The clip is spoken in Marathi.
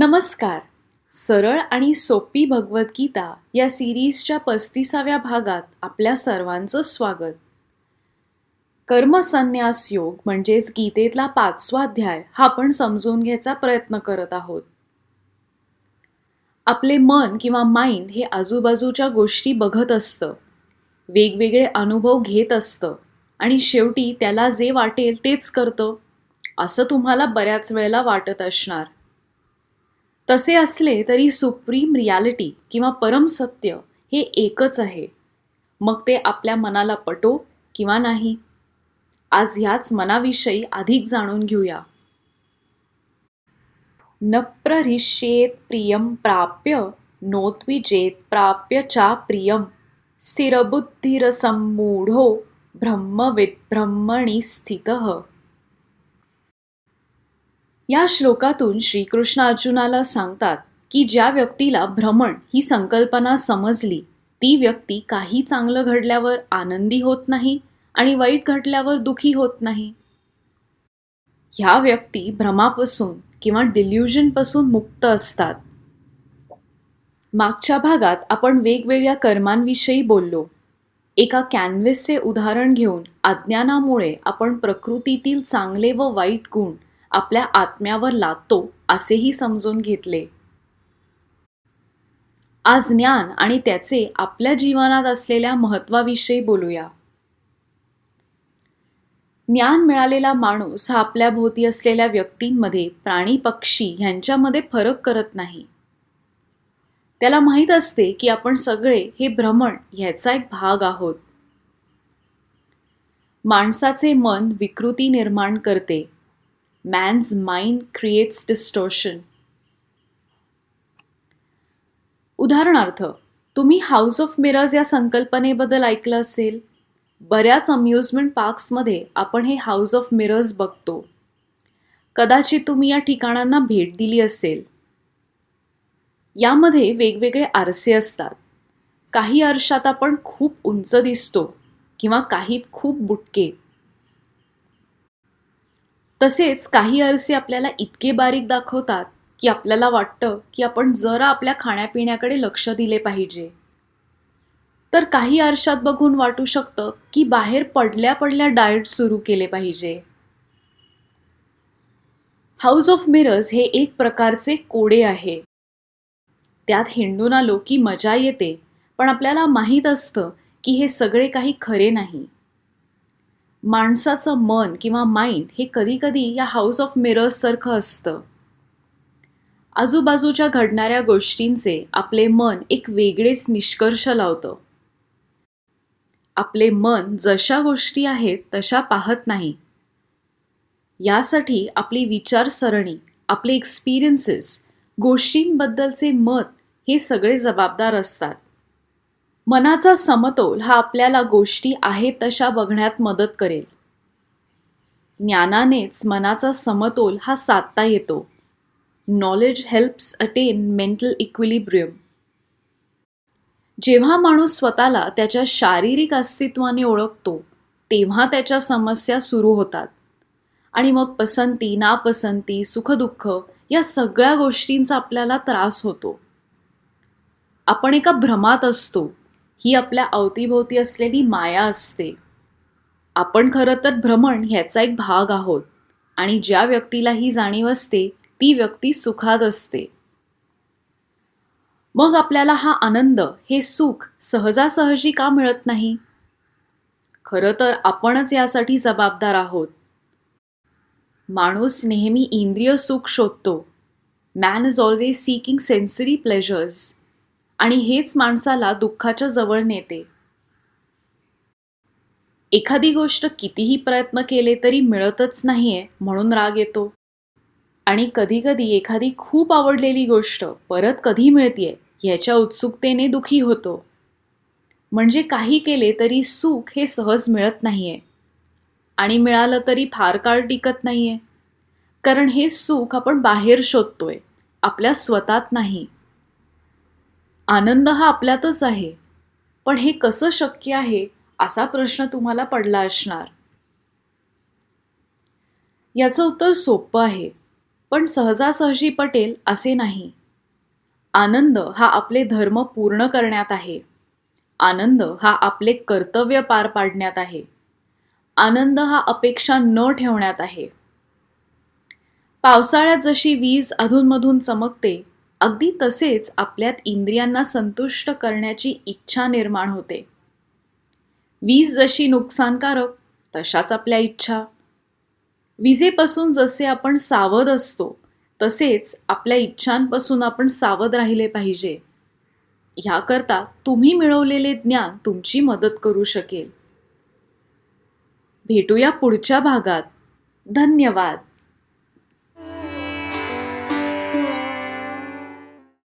नमस्कार. सरळ आणि सोपी भगवद्गीता या सिरीजच्या पस्तीसाव्या भागात आपल्या सर्वांचं स्वागत. कर्मसन्यास योग म्हणजेच गीतेतला पाचवा अध्याय हा आपण समजून घ्यायचा प्रयत्न करत आहोत. आपले मन किंवा माइंड हे आजूबाजूच्या गोष्टी बघत असतं. वेगवेगळे अनुभव घेत असतं आणि शेवटी त्याला जे वाटेल तेच करतं. असं तुम्हाला बऱ्याच वेळेला वाटत असणार. तसे असले तरी सुप्रीम रियालिटी किंवा परम सत्य हे एकच आहे. मग ते आपल्या मनाला पटो किंवा नाही? आज ह्याच मनाविषयी अधिक जाणून घेऊया. न प्रहिष्येत प्रियम प्राप्य नोत्विजेत प्राप्य चा प्रियम स्थिरबुद्धिरसम्मूढो ब्रह्मविद्ब्रह्मणी स्थित। या श्लोकातून श्रीकृष्ण अर्जुनाला सांगतात की ज्या व्यक्तीला भ्रमण ही संकल्पना समजली ती व्यक्ती काही चांगलं घडल्यावर आनंदी होत नाही आणि वाईट घडल्यावर दुखी होत नाही. ह्या व्यक्ती भ्रमापासून किंवा डिल्युजनपासून मुक्त असतात. मागच्या भागात आपण वेगवेगळ्या कर्मांविषयी बोललो. एका कॅनव्हेसचे उदाहरण घेऊन अज्ञानामुळे आपण प्रकृतीतील चांगले व वाईट गुण आपल्या आत्म्यावर लादतो असेही समजून घेतले. आज ज्ञान आणि त्याचे आपल्या जीवनात असलेल्या महत्वाविषयी बोलूया. ज्ञान मिळालेला माणूस हा आपल्या भोवती असलेल्या व्यक्तींमध्ये प्राणी पक्षी ह्यांच्यामध्ये फरक करत नाही. त्याला माहीत असते की आपण सगळे हे भ्रमण ह्याचा एक भाग आहोत. माणसाचे मन विकृती निर्माण करते. Man's mind creates distortion. उदाहरणार्थ तुम्ही हाऊस ऑफ मिरर्स या संकल्पनेबद्दल ऐकलं असेल. बऱ्याच अम्युजमेंट पार्क्समध्ये आपण हे हाऊस ऑफ मिरर्स बघतो. कदाचित तुम्ही या ठिकाणांना भेट दिली असेल. यामध्ये वेगवेगळे आरसे असतात. काही आरशात आपण खूप उंच दिसतो किंवा काही खूप बुटके. तसेच काही आरसे आपल्याला इतके बारीक दाखवतात की आपल्याला वाटतं की आपण जरा आपल्या खाण्यापिण्याकडे लक्ष दिले पाहिजे. तर काही आरशात बघून वाटू शकतं की बाहेर पडल्या पडल्या डाएट सुरू केले पाहिजे. हाऊस ऑफ मिरर्स हे एक प्रकारचे कोडे आहे. त्यात हिंडून आलो की मजा येते पण आपल्याला माहीत असतं की हे सगळे काही खरे नाही. माणसाचं मन किंवा माइंड हे कधीकधी या हाऊस ऑफ मिरर्ससारखं असतं. आजूबाजूच्या घडणाऱ्या गोष्टींचे आपले मन एक वेगळेच निष्कर्ष लावतं. आपले मन जशा गोष्टी आहेत तशा पाहत नाही. यासाठी आपली विचारसरणी आपले एक्सपिरियन्सेस गोष्टींबद्दलचे मत हे सगळे जबाबदार असतात. मनाचा समतोल हा आपल्याला गोष्टी आहेत तशा बघण्यात मदत करेल. ज्ञानानेच मनाचा समतोल हा साधता येतो. Knowledge helps attain mental equilibrium जेव्हा माणूस स्वतःला त्याच्या शारीरिक अस्तित्वाने ओळखतो तेव्हा त्याच्या समस्या सुरू होतात. आणि मग पसंती नापसंती सुखदुःख या सगळ्या गोष्टींचा आपल्याला त्रास होतो. आपण एका भ्रमात असतो. ही आपल्या अवतीभोवती असलेली माया असते. आपण खरं तर भ्रमण ह्याचा एक भाग आहोत आणि ज्या व्यक्तीला ही जाणीव असते ती व्यक्ती सुखात असते. मग आपल्याला हा आनंद हे सुख सहजासहजी का मिळत नाही? खरं तर आपणच यासाठी जबाबदार आहोत. माणूस नेहमी इंद्रिय सुख शोधतो. Man is always seeking sensory pleasures आणि हेच माणसाला दुःखाच्या जवळ नेते. एखादी गोष्ट कितीही प्रयत्न केले तरी मिळतच नाहीये म्हणून राग येतो. आणि कधीकधी एखादी खूप आवडलेली गोष्ट परत कधी मिळतीये ह्याच्या उत्सुकतेने दुखी होतो. म्हणजे काही केले तरी सुख हे सहज मिळत नाहीये. आणि मिळालं तरी फार काळ टिकत नाहीये. कारण हे सुख आपण बाहेर शोधतोय आपल्या स्वतात नाही. आनंद हा आपल्यातच आहे. पण हे कसं शक्य आहे असा प्रश्न तुम्हाला पडला असणार. याचं उत्तर सोपं आहे. पण सहजासहजी पटेल असे नाही. आनंद हा आपले धर्म पूर्ण करण्यात आहे. आनंद हा आपले कर्तव्य पार पाडण्यात आहे. आनंद हा अपेक्षा न ठेवण्यात आहे. पावसाळ्यात जशी वीज अधूनमधून चमकते अगदी तसेच आपल्यात इंद्रियांना संतुष्ट करण्याची इच्छा निर्माण होते. वीज जशी नुकसानकारक तशाच आपल्या इच्छा. विजेपासून जसे आपण सावध असतो तसेच आपल्या इच्छांपासून आपण सावध राहिले पाहिजे. ह्याकरता तुम्ही मिळवलेले ज्ञान तुमची मदत करू शकेल. भेटूया पुढच्या भागात. धन्यवाद.